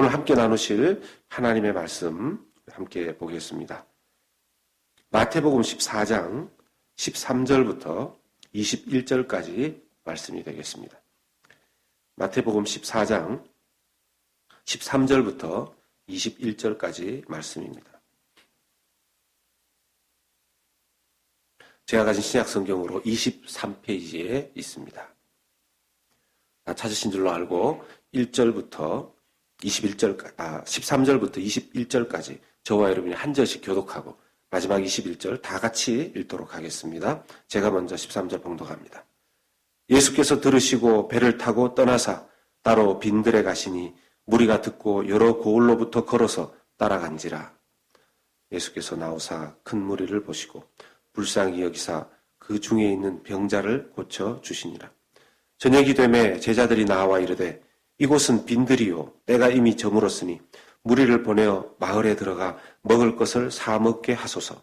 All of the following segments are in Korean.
오늘 함께 나누실 하나님의 말씀 함께 보겠습니다. 마태복음 14장 13절부터 21절까지 말씀이 되겠습니다. 마태복음 14장 13절부터 21절까지 말씀입니다. 제가 가진 신약 성경으로 23페이지에 있습니다. 찾으신 줄로 알고 1절부터 21절, 아, 13절부터 21절까지 저와 여러분이 한 절씩 교독하고 마지막 21절 다 같이 읽도록 하겠습니다. 제가 먼저 13절 봉독합니다. 예수께서 들으시고 배를 타고 떠나사 따로 빈들에 가시니 무리가 듣고 여러 고을로부터 걸어서 따라간지라. 예수께서 나오사 큰 무리를 보시고 불쌍히 여기사 그 중에 있는 병자를 고쳐 주시니라. 저녁이 되매 제자들이 나와 이르되 이곳은 빈들이요 때가 이미 저물었으니 무리를 보내어 마을에 들어가 먹을 것을 사 먹게 하소서.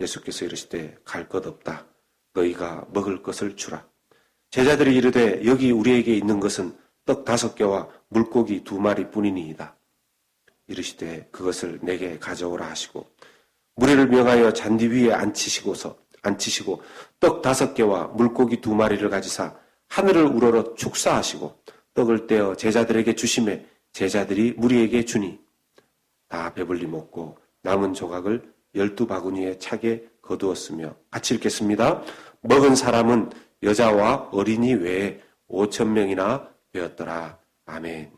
예수께서 이르시되 갈 것 없다. 너희가 먹을 것을 주라. 제자들이 이르되 여기 우리에게 있는 것은 떡 다섯 개와 물고기 두 마리 뿐이니이다. 이르시되 그것을 내게 가져오라 하시고 무리를 명하여 잔디 위에 앉히시고서 앉히시고 떡 다섯 개와 물고기 두 마리를 가지사 하늘을 우러러 축사하시고 떡을 떼어 제자들에게 주심에 제자들이 무리에게 주니 다 배불리 먹고 남은 조각을 열두 바구니에 차게 거두었으며 같이 읽겠습니다. 먹은 사람은 여자와 어린이 외에 오천 명이나 되었더라. 아멘.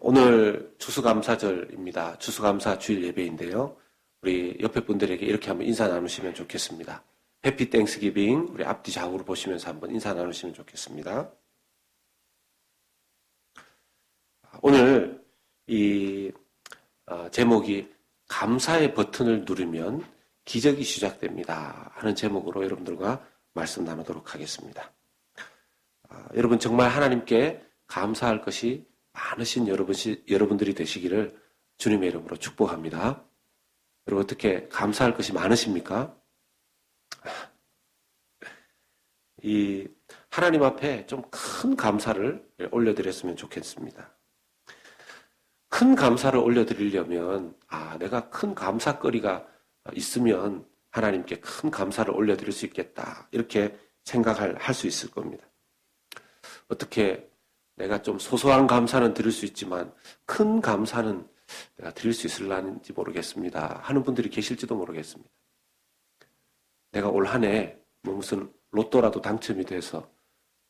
오늘 추수감사절입니다. 추수감사 주일 예배인데요. 우리 옆에 분들에게 이렇게 한번 인사 나누시면 좋겠습니다. 해피 땡스 기빙 우리 앞뒤 좌우로 보시면서 한번 인사 나누시면 좋겠습니다. 오늘 이 어, 제목이 감사의 버튼을 누르면 기적이 시작됩니다 하는 제목으로 여러분들과 말씀 나누도록 하겠습니다. 아, 여러분 정말 하나님께 감사할 것이 많으신 여러분, 여러분들이 되시기를 주님의 이름으로 축복합니다. 여러분 어떻게 감사할 것이 많으십니까? 이 하나님 앞에 좀 큰 감사를 올려드렸으면 좋겠습니다. 큰 감사를 올려드리려면 아 내가 큰 감사거리가 있으면 하나님께 큰 감사를 올려드릴 수 있겠다 이렇게 생각할 할수 있을 겁니다. 어떻게 내가 좀 소소한 감사는 드릴 수 있지만 큰 감사는 내가 드릴 수 있을란지 모르겠습니다. 하는 분들이 계실지도 모르겠습니다. 내가 올 한 해 뭐 무슨 로또라도 당첨이 돼서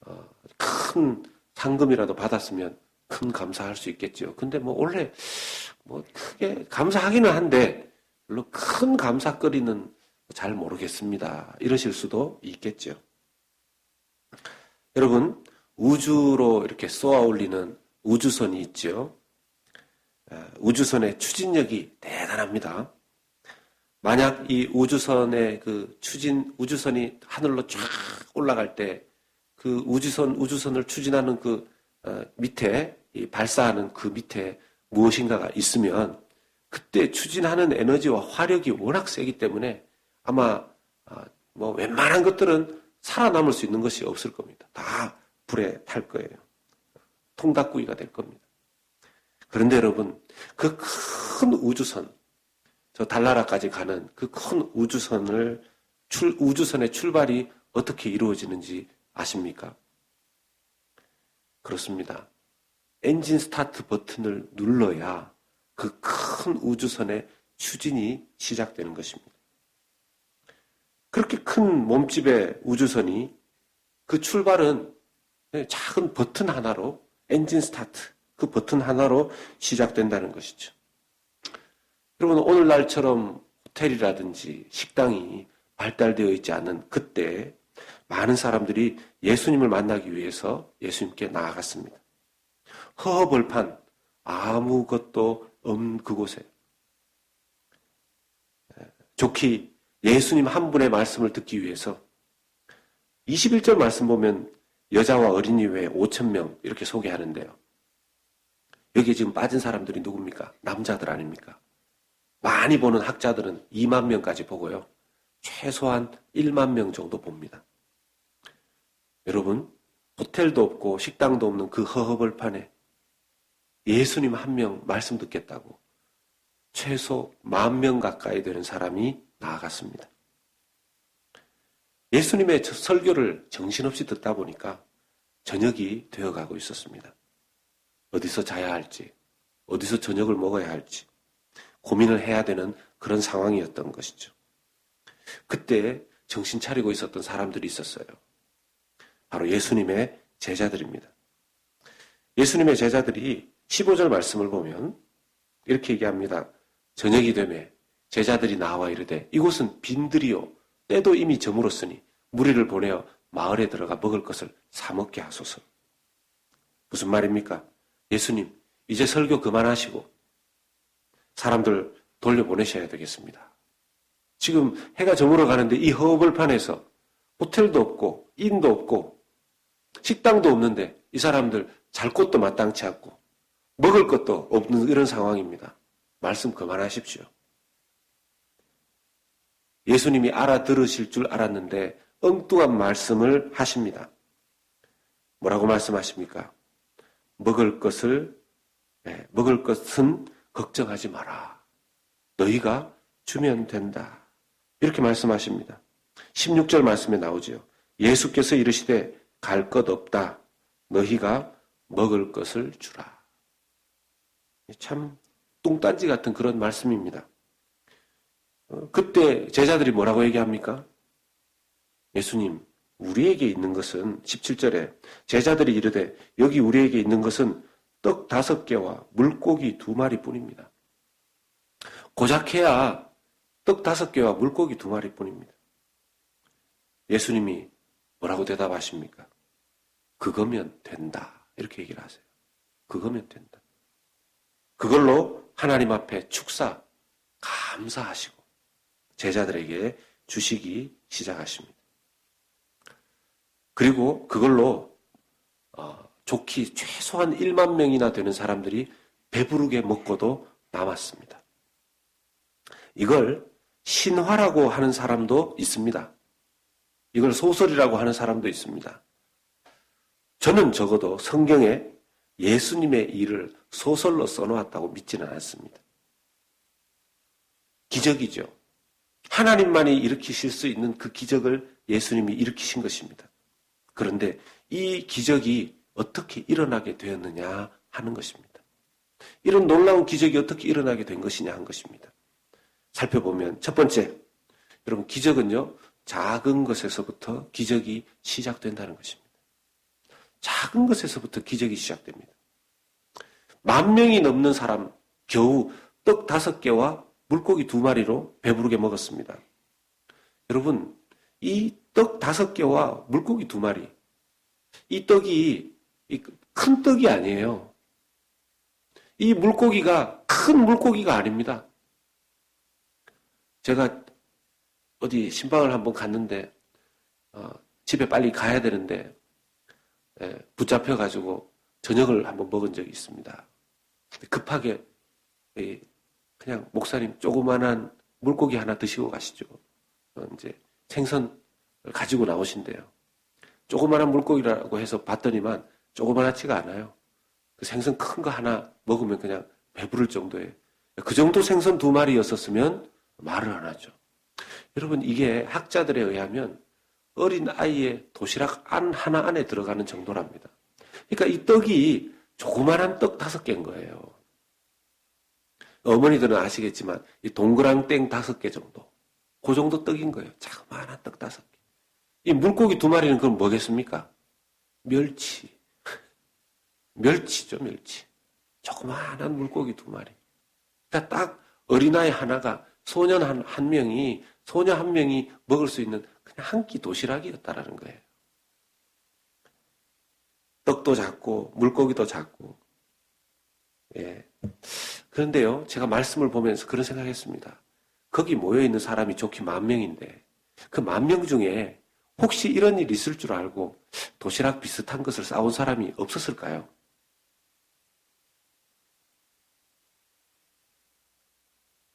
어, 큰 상금이라도 받았으면 큰 감사할 수 있겠죠. 근데 뭐 원래 뭐 크게 감사하기는 한데 별로 큰 감사거리는 잘 모르겠습니다. 이러실 수도 있겠죠. 여러분 우주로 이렇게 쏘아 올리는 우주선이 있죠. 우주선의 추진력이 대단합니다. 만약 이 우주선의 그 추진, 우주선이 하늘로 쫙 올라갈 때 그 우주선, 우주선을 추진하는 그 어, 밑에, 발사하는 그 밑에 무엇인가가 있으면 그때 추진하는 에너지와 화력이 워낙 세기 때문에 아마 어, 뭐 웬만한 것들은 살아남을 수 있는 것이 없을 겁니다. 다 불에 탈 거예요. 통닭구이가 될 겁니다. 그런데 여러분, 그 큰 우주선, 저 달나라까지 가는 그 큰 우주선을 출, 우주선의 출발이 어떻게 이루어지는지 아십니까? 그렇습니다. 엔진 스타트 버튼을 눌러야 그 큰 우주선의 추진이 시작되는 것입니다. 그렇게 큰 몸집의 우주선이 그 출발은 작은 버튼 하나로 엔진 스타트 그 버튼 하나로 시작된다는 것이죠. 여러분 오늘날처럼 호텔이라든지 식당이 발달되어 있지 않은 그때 많은 사람들이 예수님을 만나기 위해서 예수님께 나아갔습니다. 허허벌판 아무것도 없는 그곳에 좋기 예수님 한 분의 말씀을 듣기 위해서 21절 말씀 보면 여자와 어린이 외에 5천 명 이렇게 소개하는데요. 여기에 지금 빠진 사람들이 누굽니까? 남자들 아닙니까? 많이 보는 학자들은 2만 명까지 보고요. 최소한 1만 명 정도 봅니다. 여러분, 호텔도 없고 식당도 없는 그 허허벌판에 예수님 한 명 말씀 듣겠다고 최소 만 명 가까이 되는 사람이 나아갔습니다. 예수님의 설교를 정신없이 듣다 보니까 저녁이 되어가고 있었습니다. 어디서 자야 할지, 어디서 저녁을 먹어야 할지 고민을 해야 되는 그런 상황이었던 것이죠. 그때 정신 차리고 있었던 사람들이 있었어요. 바로 예수님의 제자들입니다. 예수님의 제자들이 15절 말씀을 보면 이렇게 얘기합니다. 저녁이 되매 제자들이 나와 이르되 이곳은 빈들이요 때도 이미 저물었으니 무리를 보내어 마을에 들어가 먹을 것을 사 먹게 하소서. 무슨 말입니까? 예수님 이제 설교 그만하시고 사람들 돌려보내셔야 되겠습니다. 지금 해가 저물어 가는데 이 허벌판에서 호텔도 없고 인도 없고 식당도 없는데 이 사람들 잘 곳도 마땅치 않고 먹을 것도 없는 이런 상황입니다. 말씀 그만하십시오. 예수님이 알아들으실 줄 알았는데 엉뚱한 말씀을 하십니다. 뭐라고 말씀하십니까? 먹을 것을 네, 먹을 것은 걱정하지 마라. 너희가 주면 된다. 이렇게 말씀하십니다. 16절 말씀에 나오지요. 예수께서 이르시되 갈 것 없다. 너희가 먹을 것을 주라. 참 뚱딴지 같은 그런 말씀입니다. 어, 그때 제자들이 뭐라고 얘기합니까? 예수님, 우리에게 있는 것은 17절에 제자들이 이르되 여기 우리에게 있는 것은 떡 다섯 개와 물고기 두 마리 뿐입니다. 고작 해야 떡 다섯 개와 물고기 두 마리 뿐입니다. 예수님이 뭐라고 대답하십니까? 그거면 된다. 이렇게 얘기를 하세요. 그거면 된다. 그걸로 하나님 앞에 축사, 감사하시고 제자들에게 주시기 시작하십니다. 그리고 그걸로 어, 좋기 최소한 1만 명이나 되는 사람들이 배부르게 먹고도 남았습니다. 이걸 신화라고 하는 사람도 있습니다. 이걸 소설이라고 하는 사람도 있습니다. 저는 적어도 성경에 예수님의 일을 소설로 써놓았다고 믿지는 않습니다. 기적이죠. 하나님만이 일으키실 수 있는 그 기적을 예수님이 일으키신 것입니다. 그런데 이 기적이 어떻게 일어나게 되었느냐 하는 것입니다. 이런 놀라운 기적이 어떻게 일어나게 된 것이냐 한 것입니다. 살펴보면 첫 번째, 여러분 기적은요 작은 것에서부터 기적이 시작된다는 것입니다. 작은 것에서부터 기적이 시작됩니다. 만 명이 넘는 사람 겨우 떡 다섯 개와 물고기 두 마리로 배부르게 먹었습니다. 여러분, 이 떡 다섯 개와 물고기 두 마리, 이 떡이 큰 떡이 아니에요. 이 물고기가 큰 물고기가 아닙니다. 제가 어디 신방을 한번 갔는데 어, 집에 빨리 가야 되는데 예, 붙잡혀 가지고 저녁을 한번 먹은 적이 있습니다. 급하게 그냥 목사님 조그만한 물고기 하나 드시고 가시죠. 어, 이제 생선을 가지고 나오신대요. 조그만한 물고기라고 해서 봤더니만 조그만하지가 않아요. 그 생선 큰 거 하나 먹으면 그냥 배부를 정도에 그 정도 생선 두 마리였었으면 말을 안 하죠. 여러분 이게 학자들에 의하면 어린 아이의 도시락 안 하나 안에 들어가는 정도랍니다. 그러니까 이 떡이 조그만한 떡 다섯 개인 거예요. 어머니들은 아시겠지만 이 동그랑 땡 다섯 개 정도. 그 정도 떡인 거예요. 자그마한 떡 다섯 개. 이 물고기 두 마리는 그럼 뭐겠습니까? 멸치. 멸치죠, 멸치. 조그마한 물고기 두 마리. 그러니까 딱 어린아이 하나가 소년 한, 한 명이, 소녀 한 명이 먹을 수 있는 그냥 한 끼 도시락이었다라는 거예요. 떡도 작고, 물고기도 작고. 예. 그런데요, 제가 말씀을 보면서 그런 생각했습니다. 거기 모여있는 사람이 좋게 만 명인데, 그 만 명 중에 혹시 이런 일이 있을 줄 알고 도시락 비슷한 것을 싸온 사람이 없었을까요?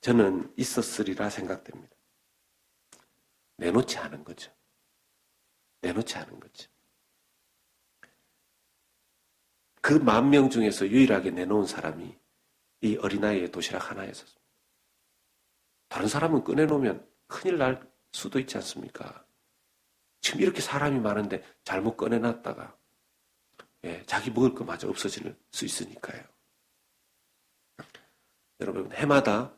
저는 있었으리라 생각됩니다. 내놓지 않은 거죠. 내놓지 않은 거죠. 그 만 명 중에서 유일하게 내놓은 사람이 이 어린아이의 도시락 하나였었습니다. 다른 사람은 꺼내놓으면 큰일 날 수도 있지 않습니까? 지금 이렇게 사람이 많은데 잘못 꺼내놨다가 예, 자기 먹을 것마저 없어질 수 있으니까요. 여러분 해마다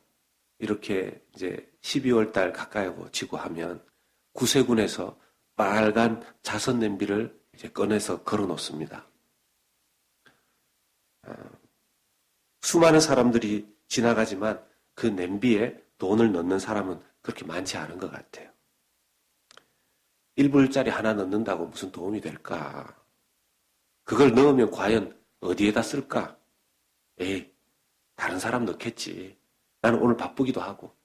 이렇게 이제 12월 달 가까이 지고 하면 구세군에서 빨간 자선 냄비를 이제 꺼내서 걸어 놓습니다. 어, 수많은 사람들이 지나가지만 그 냄비에 돈을 넣는 사람은 그렇게 많지 않은 것 같아요. 1불짜리 하나 넣는다고 무슨 도움이 될까? 그걸 넣으면 과연 어디에다 쓸까? 에이, 다른 사람 넣겠지. 나는 오늘 바쁘기도 하고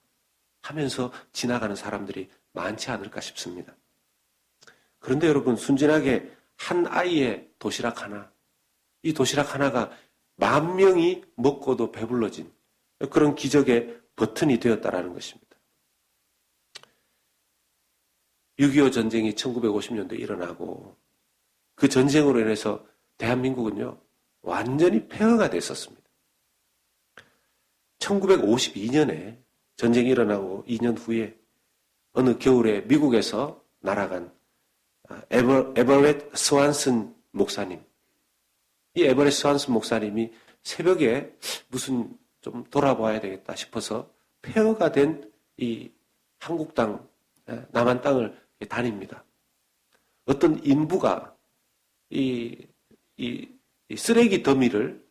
하면서 지나가는 사람들이 많지 않을까 싶습니다. 그런데 여러분, 순진하게 한 아이의 도시락 하나, 이 도시락 하나가 만 명이 먹고도 배불러진 그런 기적의 버튼이 되었다라는 것입니다. 6.25 전쟁이 1950년도에 일어나고 그 전쟁으로 인해서 대한민국은요, 완전히 폐허가 됐었습니다. 1952년에 전쟁이 일어나고 2년 후에 어느 겨울에 미국에서 날아간 아, 에버, 에버렛 스완슨 목사님. 이 에버렛 스완슨 목사님이 새벽에 무슨 좀 돌아봐야 되겠다 싶어서 폐허가 된 이 한국 땅, 남한 땅을 다닙니다. 어떤 인부가 이, 이, 이 쓰레기 더미를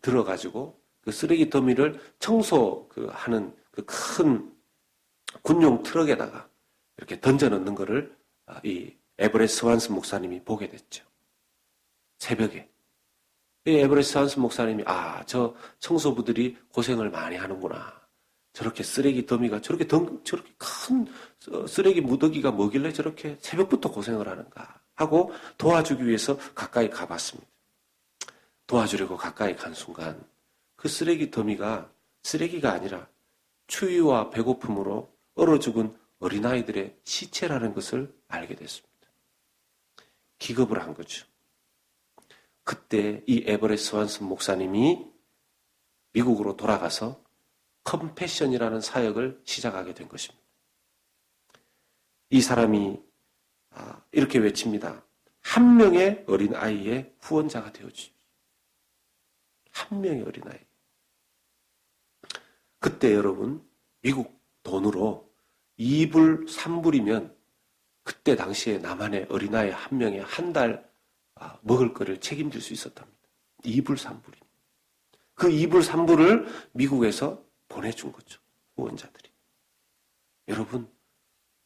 들어가지고 그 쓰레기 더미를 청소 그 하는 그 큰 군용 트럭에다가 이렇게 던져 넣는 것을 아, 이 에버레스 완스 목사님이 보게 됐죠. 새벽에. 이 에버레스 완스 목사님이 아, 저 청소부들이 고생을 많이 하는구나. 저렇게 쓰레기 더미가 저렇게 덩, 저렇게 큰 쓰레기 무더기가 뭐길래 저렇게 새벽부터 고생을 하는가 하고 도와주기 위해서 가까이 가봤습니다. 도와주려고 가까이 간 순간 그 쓰레기 더미가 쓰레기가 아니라 추위와 배고픔으로 얼어 죽은 어린아이들의 시체라는 것을 알게 됐습니다. 기겁을 한 거죠. 그때 이 에버레스 완슨 목사님이 미국으로 돌아가서 컴패션이라는 사역을 시작하게 된 것입니다. 이 사람이 아, 이렇게 외칩니다. 한 명의 어린 아이의 후원자가 되어주십시오. 한 명의 어린 아이. 그때 여러분 미국 돈으로 2불, 3불이면 그때 당시에 남한의 어린아이 한 명에 한달 아, 먹을 거를 책임질 수 있었답니다. 2불, 3불이. 그 2불, 3불을 미국에서 보내준 거죠. 후원자들이. 여러분,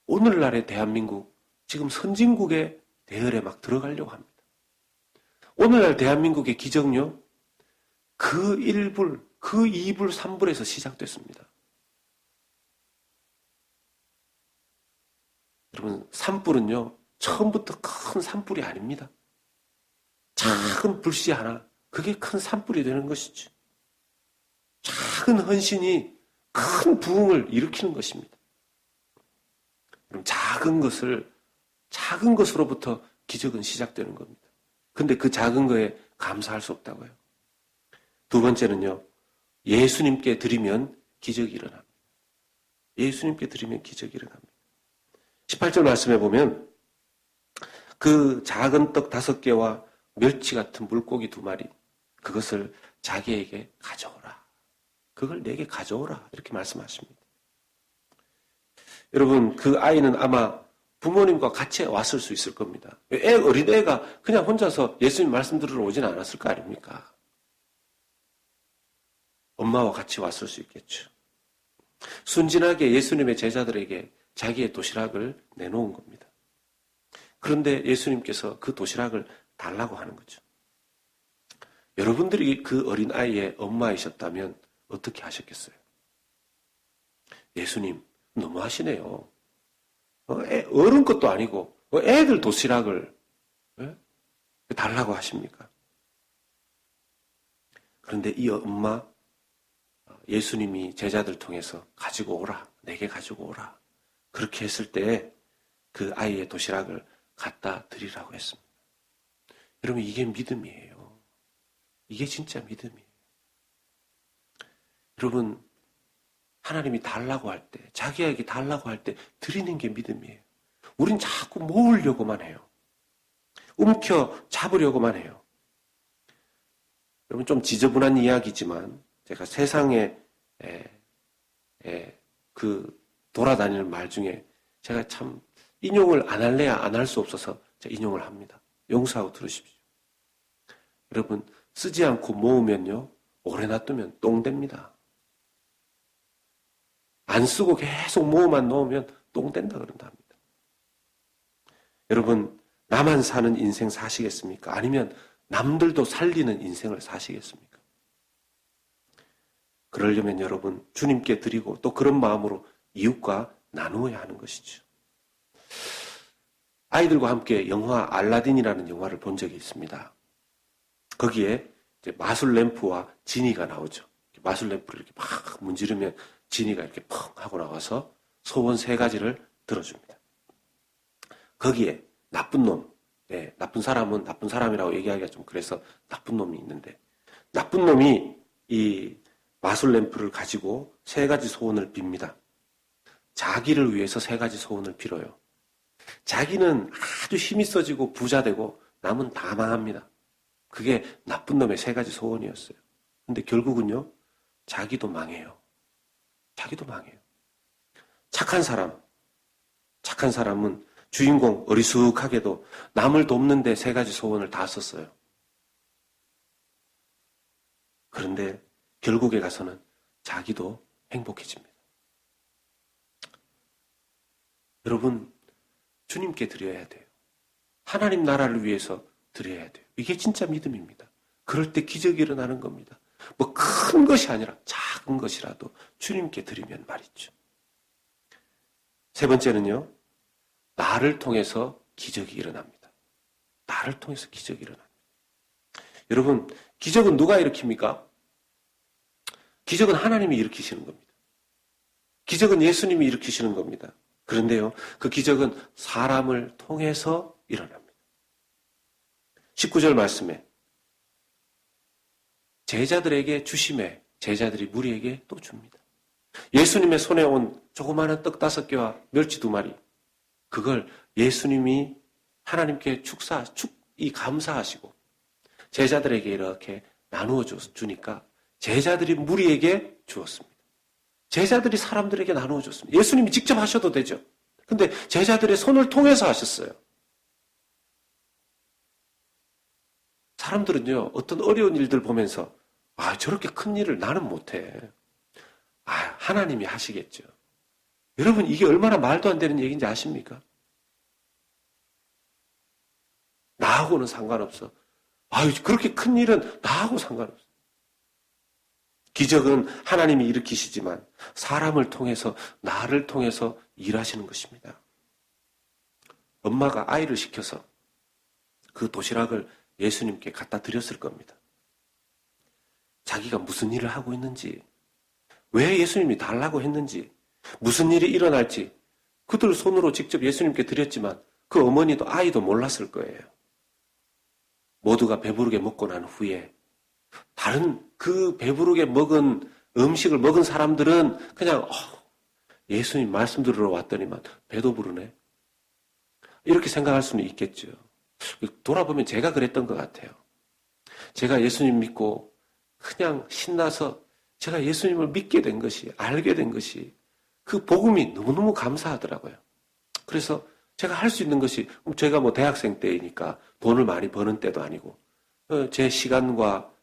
오늘날의 대한민국, 지금 선진국의 대열에 막 들어가려고 합니다. 오늘날 대한민국의 기적요, 그 1불, 그 2불, 3불에서 시작됐습니다. 여러분, 산불은요, 처음부터 큰 산불이 아닙니다. 작은 불씨 하나, 그게 큰 산불이 되는 것이죠. 작은 헌신이 큰 부흥을 일으키는 것입니다. 그럼 작은 것을, 작은 것으로부터 기적은 시작되는 겁니다. 근데 그 작은 거에 감사할 수 없다고요. 두 번째는요, 예수님께 드리면 기적이 일어납니다. 예수님께 드리면 기적이 일어납니다. 18절 말씀해 보면 그 작은 떡 다섯 개와 멸치 같은 물고기 두 마리 그것을 자기에게 가져오라. 그걸 내게 가져오라. 이렇게 말씀하십니다. 여러분, 그 아이는 아마 부모님과 같이 왔을 수 있을 겁니다. 애, 어린애가 그냥 혼자서 예수님 말씀 들으러 오진 않았을 거 아닙니까? 엄마와 같이 왔을 수 있겠죠. 순진하게 예수님의 제자들에게 자기의 도시락을 내놓은 겁니다. 그런데 예수님께서 그 도시락을 달라고 하는 거죠. 여러분들이 그 어린 아이의 엄마이셨다면 어떻게 하셨겠어요? 예수님, 너무하시네요. 어, 어른 것도 아니고 어, 애들 도시락을 예? 달라고 하십니까? 그런데 이 엄마 예수님이 제자들 통해서 가지고 오라, 내게 가지고 오라. 그렇게 했을 때 그 아이의 도시락을 갖다 드리라고 했습니다. 여러분, 이게 믿음이에요. 이게 진짜 믿음이에요. 여러분, 하나님이 달라고 할 때, 자기에게 달라고 할 때 드리는 게 믿음이에요. 우린 자꾸 모으려고만 해요. 움켜 잡으려고만 해요. 여러분 좀 지저분한 이야기지만 제가 세상에 에, 에, 그 돌아다니는 말 중에 제가 참 인용을 안 할래야 안 할 수 없어서 제가 인용을 합니다. 용서하고 들으십시오. 여러분 쓰지 않고 모으면요 오래 놔두면 똥 됩니다. 안 쓰고 계속 모으만 놓으면 똥 된다 그런다 합니다. 여러분 나만 사는 인생 사시겠습니까? 아니면 남들도 살리는 인생을 사시겠습니까? 그러려면 여러분 주님께 드리고 또 그런 마음으로 이웃과 나누어야 하는 것이죠. 아이들과 함께 영화 알라딘이라는 영화를 본 적이 있습니다. 거기에 마술 램프와 지니가 나오죠. 마술 램프를 이렇게 막 문지르면 지니가 이렇게 펑 하고 나와서 소원 세 가지를 들어줍니다. 거기에 나쁜 놈, 네, 나쁜 사람은 나쁜 사람이라고 얘기하기가 좀 그래서 나쁜 놈이 있는데 나쁜 놈이 이 마술 램프를 가지고 세 가지 소원을 빕니다. 자기를 위해서 세 가지 소원을 빌어요. 자기는 아주 힘이 써지고 부자 되고 남은 다 망합니다. 그게 나쁜 놈의 세 가지 소원이었어요. 근데 결국은요, 자기도 망해요. 자기도 망해요. 착한 사람, 착한 사람은 주인공 어리숙하게도 남을 돕는데 세 가지 소원을 다 썼어요. 그런데 결국에 가서는 자기도 행복해집니다. 여러분, 주님께 드려야 돼요. 하나님 나라를 위해서 드려야 돼요. 이게 진짜 믿음입니다. 그럴 때 기적이 일어나는 겁니다. 뭐 큰 것이 아니라 작은 것이라도 주님께 드리면 말이죠. 세 번째는요, 나를 통해서 기적이 일어납니다. 나를 통해서 기적이 일어납니다. 여러분, 기적은 누가 일으킵니까? 기적은 하나님이 일으키시는 겁니다. 기적은 예수님이 일으키시는 겁니다. 그런데요, 그 기적은 사람을 통해서 일어납니다. 19절 말씀에 제자들에게 주심에 제자들이 무리에게 또 줍니다. 예수님의 손에 온 조그마한 떡 다섯 개와 멸치 두 마리, 그걸 예수님이 하나님께 축사, 축, 이 감사하시고 제자들에게 이렇게 나누어 주니까 제자들이 무리에게 주었습니다. 제자들이 사람들에게 나누어 줬습니다. 예수님이 직접 하셔도 되죠. 근데 제자들의 손을 통해서 하셨어요. 사람들은요, 어떤 어려운 일들 보면서, 아, 저렇게 큰 일을 나는 못해. 아, 하나님이 하시겠죠. 여러분, 이게 얼마나 말도 안 되는 얘기인지 아십니까? 나하고는 상관없어. 아유, 그렇게 큰 일은 나하고 상관없어. 기적은 하나님이 일으키시지만 사람을 통해서, 나를 통해서 일하시는 것입니다. 엄마가 아이를 시켜서 그 도시락을 예수님께 갖다 드렸을 겁니다. 자기가 무슨 일을 하고 있는지, 왜 예수님이 달라고 했는지, 무슨 일이 일어날지 그들 손으로 직접 예수님께 드렸지만 그 어머니도 아이도 몰랐을 거예요. 모두가 배부르게 먹고 난 후에 다른 그 배부르게 먹은 음식을 먹은 사람들은 그냥 어, 예수님 말씀 들으러 왔더니만 배도 부르네. 이렇게 생각할 수는 있겠죠. 돌아보면 제가 그랬던 것 같아요. 제가 예수님 믿고 그냥 신나서 제가 예수님을 믿게 된 것이, 알게 된 것이 그 복음이 너무너무 감사하더라고요. 그래서 제가 할 수 있는 것이 제가 뭐 대학생 때이니까 돈을 많이 버는 때도 아니고 어, 제 시간과 어,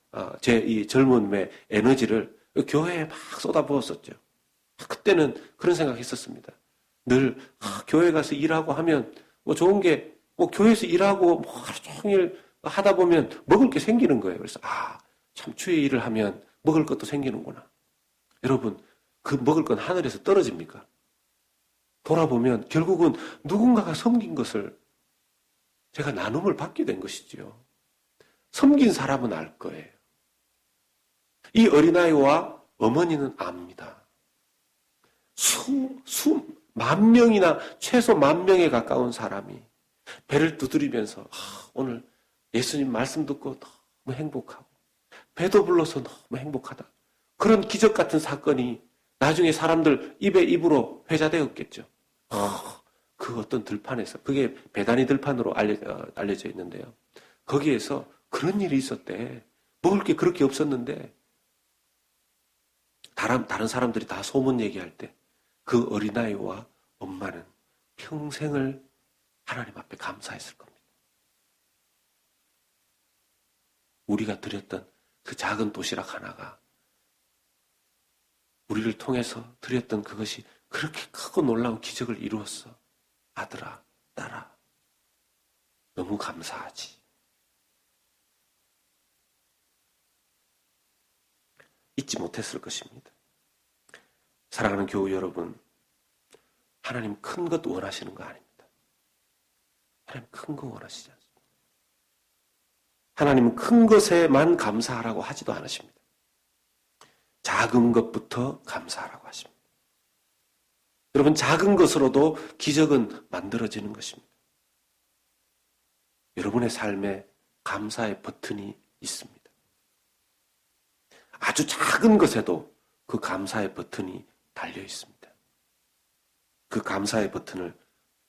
제 이 젊음의 에너지를 교회에 막 쏟아부었었죠. 그때는 그런 생각했었습니다. 늘 아, 교회 가서 일하고 하면 뭐 좋은 게 뭐 교회에서 일하고 뭐 하루 종일 하다 보면 먹을 게 생기는 거예요. 그래서 아 참 주의 일을 하면 먹을 것도 생기는구나. 여러분 그 먹을 건 하늘에서 떨어집니까? 돌아보면 결국은 누군가가 섬긴 것을 제가 나눔을 받게 된 것이지요. 섬긴 사람은 알 거예요. 이 어린아이와 어머니는 압니다. 수, 수, 만 명이나 최소 만 명에 가까운 사람이 배를 두드리면서 아, 오늘 예수님 말씀 듣고 너무 행복하고 배도 불러서 너무 행복하다. 그런 기적 같은 사건이 나중에 사람들 입에 입으로 회자되었겠죠. 어, 그 어떤 들판에서 그게 배단이 들판으로 알려, 어, 알려 져 있는데요. 거기에서 그런 일이 있었대. 먹을 게 그렇게 없었는데 다른, 다른 사람들이 다 소문 얘기할 때 그 어린아이와 엄마는 평생을 하나님 앞에 감사했을 겁니다. 우리가 드렸던 그 작은 도시락 하나가 우리를 통해서 드렸던 그것이 그렇게 크고 놀라운 기적을 이루었어. 아들아, 딸아. 너무 감사하지. 잊지 못했을 것입니다. 사랑하는 교우 여러분, 하나님 큰 것 원하시는 거 아닙니다. 하나님 큰 거 원하시지 않습니다. 하나님은 큰 것에만 감사하라고 하지도 않으십니다. 작은 것부터 감사하라고 하십니다. 여러분, 작은 것으로도 기적은 만들어지는 것입니다. 여러분의 삶에 감사의 버튼이 있습니다. 아주 작은 것에도 그 감사의 버튼이 달려 있습니다. 그 감사의 버튼을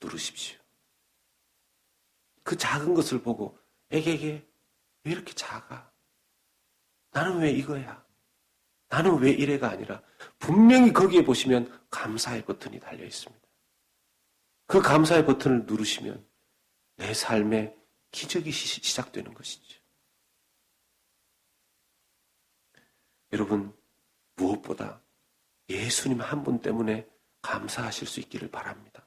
누르십시오. 그 작은 것을 보고 에게게 왜 이렇게 작아? 나는 왜 이거야? 나는 왜 이래가 아니라 분명히 거기에 보시면 감사의 버튼이 달려 있습니다. 그 감사의 버튼을 누르시면 내 삶에 기적이 시- 시작되는 것이죠. 여러분, 무엇보다 예수님 한 분 때문에 감사하실 수 있기를 바랍니다.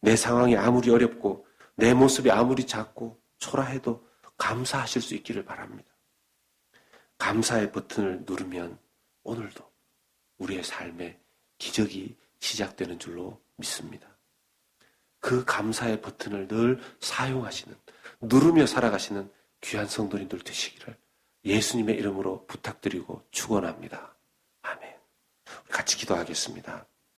내 상황이 아무리 어렵고 내 모습이 아무리 작고 초라해도 감사하실 수 있기를 바랍니다. 감사의 버튼을 누르면 오늘도 우리의 삶에 기적이 시작되는 줄로 믿습니다. 그 감사의 버튼을 늘 사용하시는, 누르며 살아가시는 귀한 성도님들 되시기를 예수님의 이름으로 부탁드리고 축원합니다. 아멘. 같이 기도하겠습니다.